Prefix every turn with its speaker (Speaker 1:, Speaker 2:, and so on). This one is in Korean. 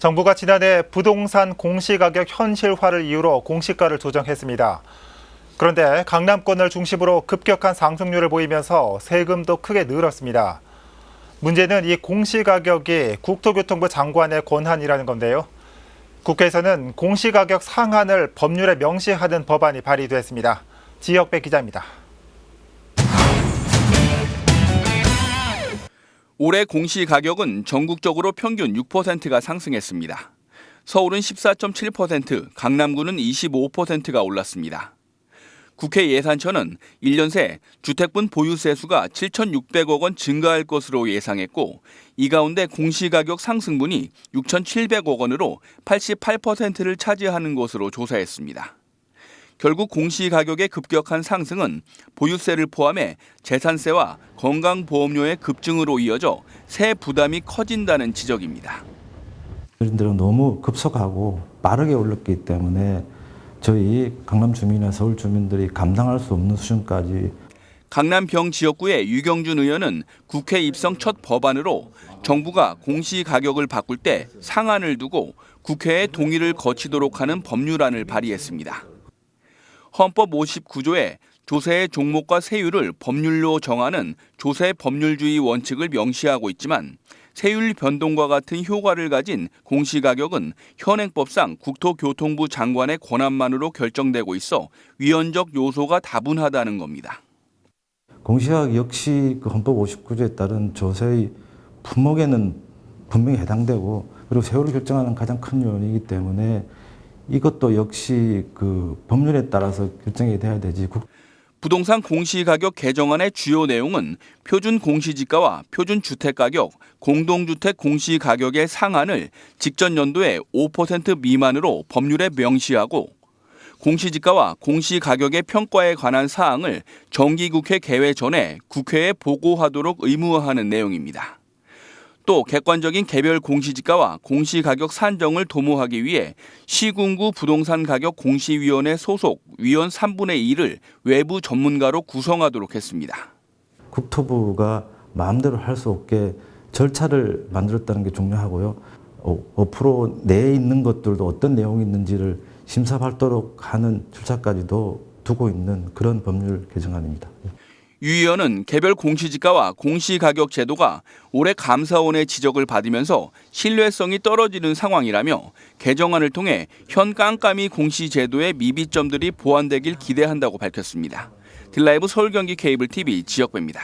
Speaker 1: 정부가 지난해 부동산 공시가격 현실화를 이유로 공시가를 조정했습니다. 그런데 강남권을 중심으로 급격한 상승률을 보이면서 세금도 크게 늘었습니다. 문제는 이 공시가격이 국토교통부 장관의 권한이라는 건데요. 국회에서는 공시가격 상한을 법률에 명시하는 법안이 발의됐습니다. 지역배 기자입니다.
Speaker 2: 올해 공시 가격은 전국적으로 평균 6%가 상승했습니다. 서울은 14.7%, 강남구는 25%가 올랐습니다. 국회 예산처는 1년 새 주택분 보유세 수가 7,600억 원 증가할 것으로 예상했고 이 가운데 공시가격 상승분이 6,700억 원으로 88%를 차지하는 것으로 조사했습니다. 결국 공시가격의 급격한 상승은 보유세를 포함해 재산세와 건강보험료의 급증으로 이어져 세 부담이 커진다는 지적입니다.
Speaker 3: 어른들은 너무 급속하고 빠르게 올랐기 때문에 저희 강남 주민이나 서울 주민들이 감당할 수 없는 수준까지
Speaker 2: 강남병 지역구의 유경준 의원은 국회 입성 첫 법안으로 정부가 공시 가격을 바꿀 때 상한을 두고 국회의 동의를 거치도록 하는 법률안을 발의했습니다. 헌법 59조에 조세의 종목과 세율을 법률로 정하는 조세 법률주의 원칙을 명시하고 있지만 세율 변동과 같은 효과를 가진 공시가격은 현행법상 국토교통부 장관의 권한만으로 결정되고 있어 위헌적 요소가 다분하다는 겁니다.
Speaker 3: 공시가격 역시 그 헌법 59조에 따른 조세의 품목에는 분명히 해당되고 그리고 세월을 결정하는 가장 큰 요인이기 때문에 이것도 역시 그 법률에 따라서 결정이 돼야 되지 국-
Speaker 2: 부동산 공시가격 개정안의 주요 내용은 표준 공시지가와 표준 주택가격, 공동주택 공시가격의 상한을 직전 연도에 5% 미만으로 법률에 명시하고 공시지가와 공시가격의 평가에 관한 사항을 정기국회 개회 전에 국회에 보고하도록 의무화하는 내용입니다. 또 객관적인 개별 공시지가와 공시가격 산정을 도모하기 위해 시군구 부동산 가격 공시위원회 소속 위원 3분의 2를 외부 전문가로 구성하도록 했습니다.
Speaker 3: 국토부가 마음대로 할 수 없게 절차를 만들었다는 게 중요하고요. 어, 5% 내에 있는 것들도 어떤 내용이 있는지를 심사받도록 하는 절차까지도 두고 있는 그런 법률 개정안입니다.
Speaker 2: 유 의원은 개별 공시지가와 공시가격 제도가 올해 감사원의 지적을 받으면서 신뢰성이 떨어지는 상황이라며 개정안을 통해 현 깜깜이 공시 제도의 미비점들이 보완되길 기대한다고 밝혔습니다. 딜라이브 서울경기 케이블 TV 지역배입니다.